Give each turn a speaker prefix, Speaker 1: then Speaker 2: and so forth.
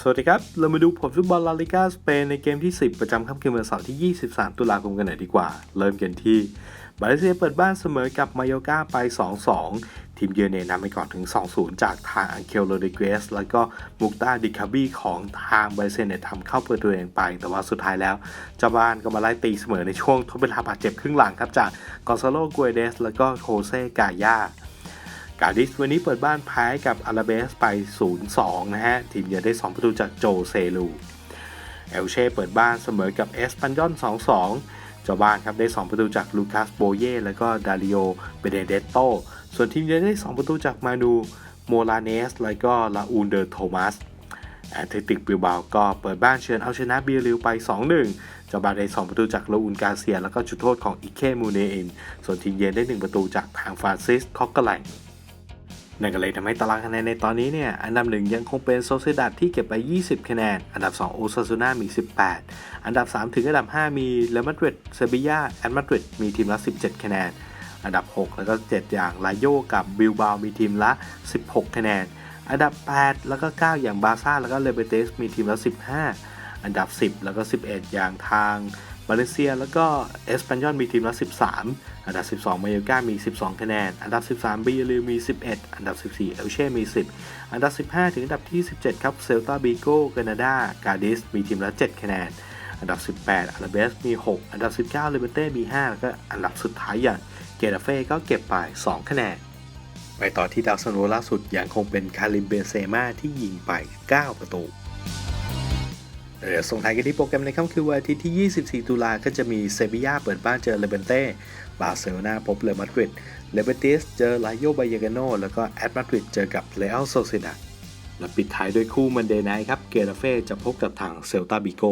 Speaker 1: สวัสดีครับ เรามาดูผลฟุตบอลลาลิกาสเปนในเกมที่ 10 ประจำค่ำคืนวันเสาร์ที่ 23 ตุลาคมกันหน่อยดีกว่า เริ่มกันที่บาเลเซียเปิดบ้านเสมอกับมายอกาไป 2-2 ทีมเยือนเนี่ยนำไปก่อนถึง 2-0 จากทางอังเคลโรเดเกส แล้วก็มุกตาดิคาบีของทางบาเลเซียเนี่ยทำเข้าเปิดตัวเองไป แต่ว่าสุดท้ายแล้ว เจ้าบ้านก็มาไล่ตีเสมอในช่วงทดเวลาบาดเจ็บครึ่งหลังครับจากกอนซาโลกัวเดส แล้วก็โคเซกายา กาดิสวันนี้เปิดบ้านแพ้กับอาราเบสไป 0-2 นะฮะ ทีมเยือนได้ 2 ประตูจากโจเซลู เอลเช่เปิดบ้านเสมอกับเอสปันยอน 2-2 เจ้าบ้านครับได้ 2 ประตูจากลูคัสโบเย่แล้วก็ดาริโอเบเดเดตโต ส่วนทีมเยือนได้ 2 ประตูจากมานูโมลาเนส แล้วก็ลาอูนเดอร์โทมัสแอตเลติกบิลบาก็เปิดบ้านเชิญเอาชนะเบียริวไป 2-1 เจ้าบ้านได้ 2 ประตูจากลาอูนกาเซีย แล้วก็จุดโทษของอิเคมูเนอิน ส่วนทีมเยือนได้ 1 ประตูจากทางฟรานซิสคอกกะแลง นั่นก็เลยทำให้ตารางคะแนนในตอนนี้เนี่ย อันดับหนึ่งยังคงเป็นโซเซดัดที่เก็บไป 20 คะแนน อันดับ 2 โอซาซูน่ามี 18 อันดับ 3 ถึงอันดับ 5 มีเรอัลมาดริดเซบียาแอนมาดริดมีทีมละ 17 คะแนน อันดับ 6 แล้วก็ 7 อย่างลาโยกับบิลบามีทีมละ 16 คะแนน อันดับ 8 แล้วก็ 9 อย่างบาซ่าแล้วก็เลเบเตสมีทีมละ 15 อันดับ 10 แล้วก็ 11 อย่างทาง มาเลเซีย แล้วก็เอสปันยอนมีทีมละ 13 อันดับ 12 มาโยกามี 12 คะแนน อันดับ 13บีลิวมี 11 อันดับ 14 เอลเช่มี 10 อันดับ 15 ถึงอันดับที่ 17 ครับเซลตาบิโก้แคนาดากาดิสมีทีมละ 7 คะแนน อันดับ 18 อาราเบสมี 6 อันดับ 19เลเบเต้มี 5 แล้วก็อันดับสุดท้ายอย่างเกตาเฟ่ก็เก็บไป 2 คะแนน ไปต่อที่ดาวซันโวล่าสุดยังคงเป็นคาริมเบนเซม่าที่ยิงไป 9 ประตู เดี๋ยวส่งท้ายกันที่โปรแกรมในค่ำคืนวันอาทิตย์ที่ 24 ตุลาก็จะมีเซบียาเปิดบ้านเจอเลเบนเต้ บาร์เซโลนาพบเรอัลมาดริด เลเบติสเจอไลโยบายากโนแล้วก็แอตมาดริดเจอกับเรอัลโซเซดาและปิดท้ายด้วยคู่มันเดย์ไนท์ครับ เกราเฟ่จะพบกับทางเซลตาบิโก